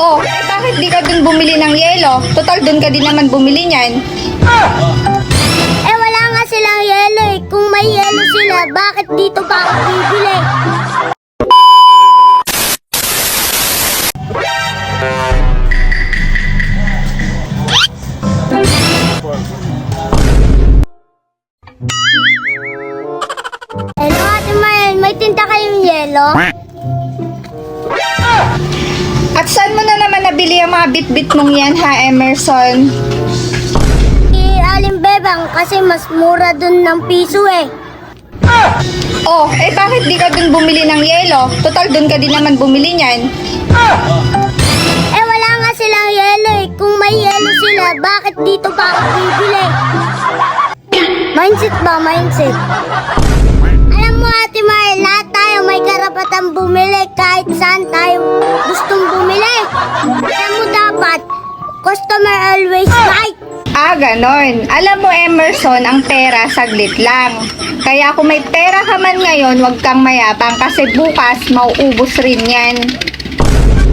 Oh, bakit di ka dun bumili ng yelo? Total, dun ka din naman bumili niyan. Eh wala nga silang yelo eh. Kung may yelo sila, bakit dito pa ako bibili? Hello, Ate Mael. May tinta kayong yelo? At saan mo na naman nabili ang mga bit-bit mong yan ha, Emerson? Si Aling Bebang kasi mas mura dun ng piso eh. Oh, eh bakit di ka dun bumili ng yelo? Total, dun ka din naman bumili niyan. Eh wala nga silang yelo eh. Kung may yelo sila, bakit dito pa ako bibili? Mindset ba? Mindset. Alam mo Ate Mahal, lahat may karapatan bumili kahit saan tayo gustong bumili. Kaya mo dapat, customer always right. Ah, ganon. Alam mo, Emerson, ang pera saglit lang. Kaya kung may pera ka man ngayon, huwag kang mayabang kasi bukas mauubos rin yan.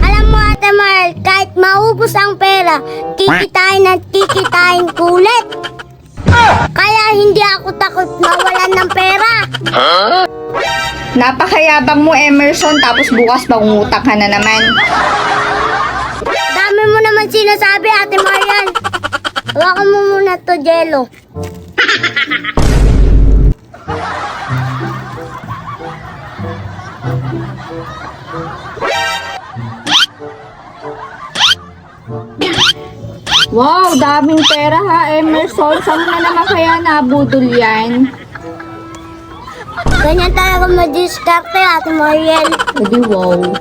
Alam mo Ate Mahal, kahit maubos ang pera, kikitain at kikitain kulit. Kaya hindi ako takot mawalan ng pera. Napakayabang mo, Emerson, tapos bukas mangungutang ka na naman. Dami mo naman sinasabi, Ate Marian. Hawakan mo muna to, Jello. Wow, daming pera ha, Emerson. Saan mo na naman kaya nabudol yan? Ganyan talaga madiskarte, Ate Marian. Edi wow.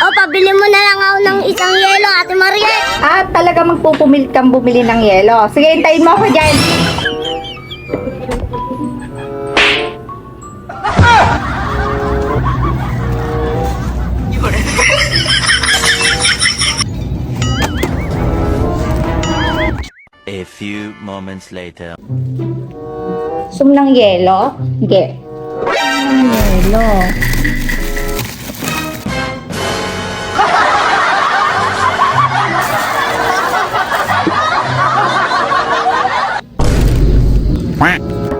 O, pabili mo na lang ako ng isang yelo, Ate Marian. Ah, talaga magpupumilit kang bumili ng yelo. Sige, hintayin mo ako dyan. A few moments later. Sum ng yelo? Ge. Sum ng yelo.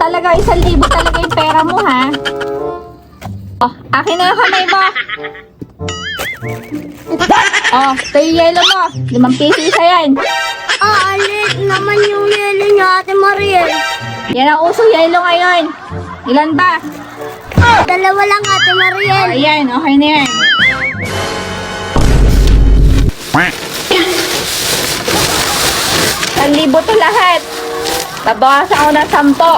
Talaga, isang libo talaga yung pera mo, ha? Oh, akin na yung kamay mo. Oh, ito yung yelo mo. Limang piso isa yan. Ah, alit naman yung yelo niya, Ate Marian. Yan ang uso yelo ngayon. Ilan ba? Dalawa lang, Ate Marian. Oh, ayan, okay na yan. Isang libo to lahat. Babawasan ako ng sampo.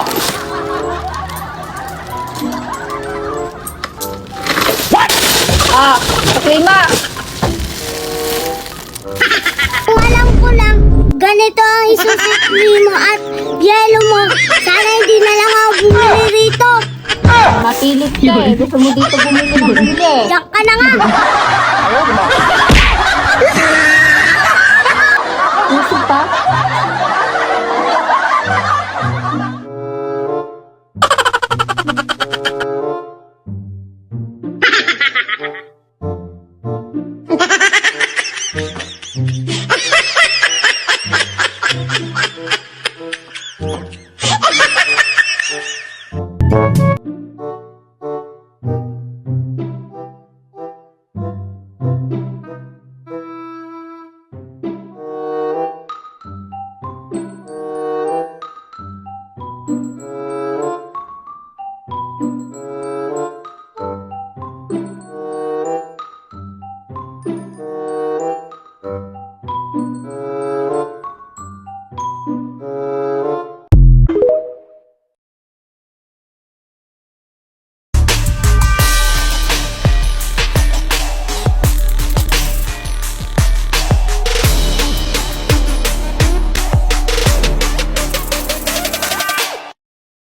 Ah. Kung alam ko lang, ganito ang isusitli mo at yelo mo. Eh. Gusto mo dito bumili ng bumili. Yak ka na nga. Ayaw,